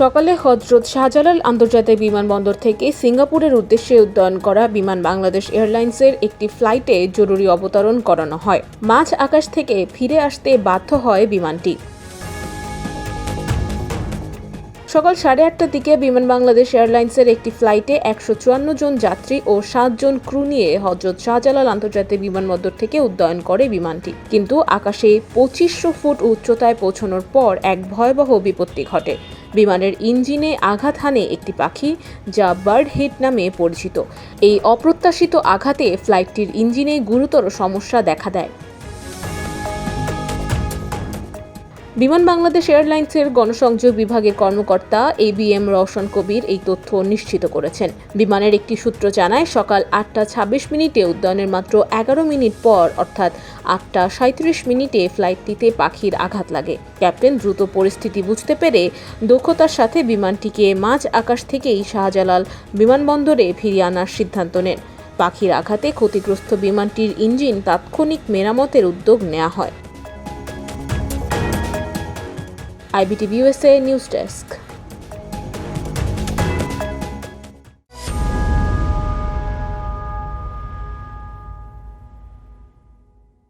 সকালে হজরত শাহজালাল আন্তর্জাতিক বিমানবন্দর থেকে সিঙ্গাপুরের উদ্দেশ্যে উড্ডয়ন করা বিমান বাংলাদেশ এয়ারলাইন্সের একটি ফ্লাইটে জরুরি অবতরণ করানো হয়। মাঝ আকাশ থেকে ফিরে আসতে বাধ্য হয় বিমানটি। সকাল সাড়ে আটটার দিকে বিমান বাংলাদেশ এয়ারলাইন্সের একটি ফ্লাইটে একশো চুয়ান্ন জন যাত্রী ও সাতজন ক্রু নিয়ে হজরত শাহজালাল আন্তর্জাতিক বিমানবন্দর থেকে উড্ডয়ন করে বিমানটি। কিন্তু আকাশে পঁচিশশো ফুট উচ্চতায় পৌঁছানোর পর এক ভয়াবহ বিপত্তি ঘটে। বিমানের ইঞ্জিনে আঘাত হানে একটি পাখি, যা বার্ড হিট নামে পরিচিত। এই অপ্রত্যাশিত আঘাতে ফ্লাইটটির ইঞ্জিনে গুরুতর সমস্যা দেখা দেয়। বিমান বাংলাদেশ এয়ারলাইন্সের গণসংযোগ বিভাগের কর্মকর্তা A B M Roushan Kabir এই তথ্য নিশ্চিত করেছেন। বিমানের একটি সূত্র জানায়, সকাল আটটা ছাব্বিশ মিনিটে উড্ডয়নের মাত্র এগারো মিনিট পর, অর্থাৎ আটটা সাঁত্রিশ মিনিটে ফ্লাইটটিতে পাখির আঘাত লাগে। ক্যাপ্টেন দ্রুত পরিস্থিতি বুঝতে পেরে দক্ষতার সাথে বিমানটিকে মাঝ আকাশ থেকেই শাহজালাল বিমানবন্দরে ফিরিয়ে আনার সিদ্ধান্ত নেন। পাখির আঘাতে ক্ষতিগ্রস্ত বিমানটির ইঞ্জিন তাৎক্ষণিক মেরামতের উদ্যোগ নেওয়া হয়। IBTV USA news desk